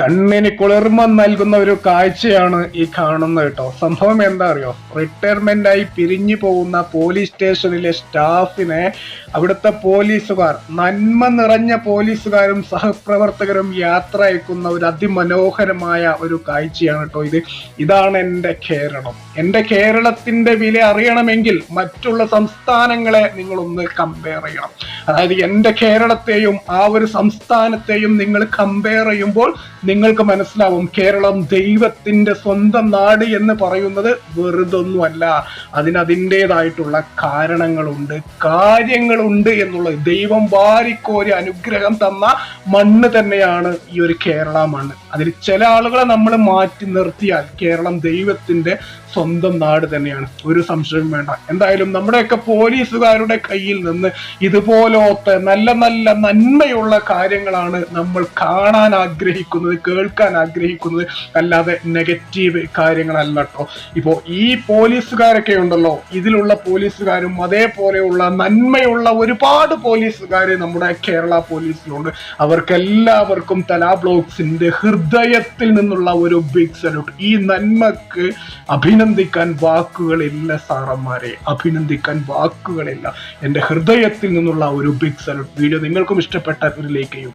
കണ്ണിന് കുളിർമ നൽകുന്ന ഒരു കാഴ്ചയാണ് ഈ കാണുന്നത് കേട്ടോ. സംഭവം എന്താ അറിയോ റിട്ടയർമെന്റ് ആയി പിരിഞ്ഞു പോകുന്ന പോലീസ് സ്റ്റേഷനിലെ സ്റ്റാഫിനെ അവിടുത്തെ പോലീസുകാർ നന്മ നിറഞ്ഞ പോലീസുകാരും സഹപ്രവർത്തകരും യാത്ര അയക്കുന്ന ഒരു അതിമനോഹരമായ ഒരു കാഴ്ചയാണ് കേട്ടോ ഇത്. ഇതാണ് എന്റെ കേരളം. എന്റെ കേരളത്തിന്റെ വില അറിയണമെങ്കിൽ മറ്റുള്ള സംസ്ഥാനങ്ങളെ നിങ്ങളൊന്ന് കമ്പയർ ചെയ്യണം. അതായത് എന്റെ കേരളത്തെയും ആ ഒരു സംസ്ഥാനത്തെയും നിങ്ങൾ കമ്പയർ ചെയ്യുമ്പോൾ നിങ്ങൾക്ക് മനസ്സിലാവും കേരളം ദൈവത്തിന്റെ സ്വന്തം നാട് എന്ന് പറയുന്നത് വെറുതൊന്നുമല്ല. അതിന് അതിന്റെതായിട്ടുള്ള കാരണങ്ങളുണ്ട് കാര്യങ്ങളുണ്ട് എന്നുള്ളത്. ദൈവം വാരിക്കോരി അനുഗ്രഹം തന്ന മണ്ണ് തന്നെയാണ് ഈ ഒരു കേരള മണ്ണ്. അതിൽ ചില ആളുകളെ നമ്മൾ മാറ്റി നിർത്തിയാൽ കേരളം ദൈവത്തിന്റെ സ്വന്തം നാട് തന്നെയാണ്. ഒരു സംശയവും വേണ്ട. എന്തായാലും നമ്മുടെയൊക്കെ പോലീസുകാരുടെ കയ്യിൽ നിന്ന് ഇതുപോലത്തെ നല്ല നല്ല നന്മയുള്ള കാര്യങ്ങളാണ് നമ്മൾ കാണാൻ ആഗ്രഹിക്കുന്നത്. കേൾക്കാൻ ആഗ്രഹിക്കുന്നത്. അല്ലാതെ നെഗറ്റീവ് കാര്യങ്ങളല്ല കേട്ടോ ഇപ്പോ ഈ പോലീസുകാരൊക്കെ ഉണ്ടല്ലോ. ഇതിലുള്ള പോലീസുകാരും അതേപോലെയുള്ള നന്മയുള്ള ഒരുപാട് പോലീസുകാർ നമ്മുടെ കേരള പോലീസിലുണ്ട്. അവർക്കെല്ലാവർക്കും തലാ ബ്ലോക്സിന്റെ ഹൃദയത്തിൽ നിന്നുള്ള ഒരു ബിഗ് സല്യൂട്ട് ഈ നന്മക്ക് അഭിനന്ദിക്കാൻ വാക്കുകളില്ല സാറന്മാരെ. അഭിനന്ദിക്കാൻ വാക്കുകളില്ല. എന്റെ ഹൃദയത്തിൽ നിന്നുള്ള ഒരു ബിഗ് സല്യൂട്ട് വീഡിയോ നിങ്ങൾക്കും ഇഷ്ടപ്പെട്ട ഒരു ലൈക്ക് ചെയ്യും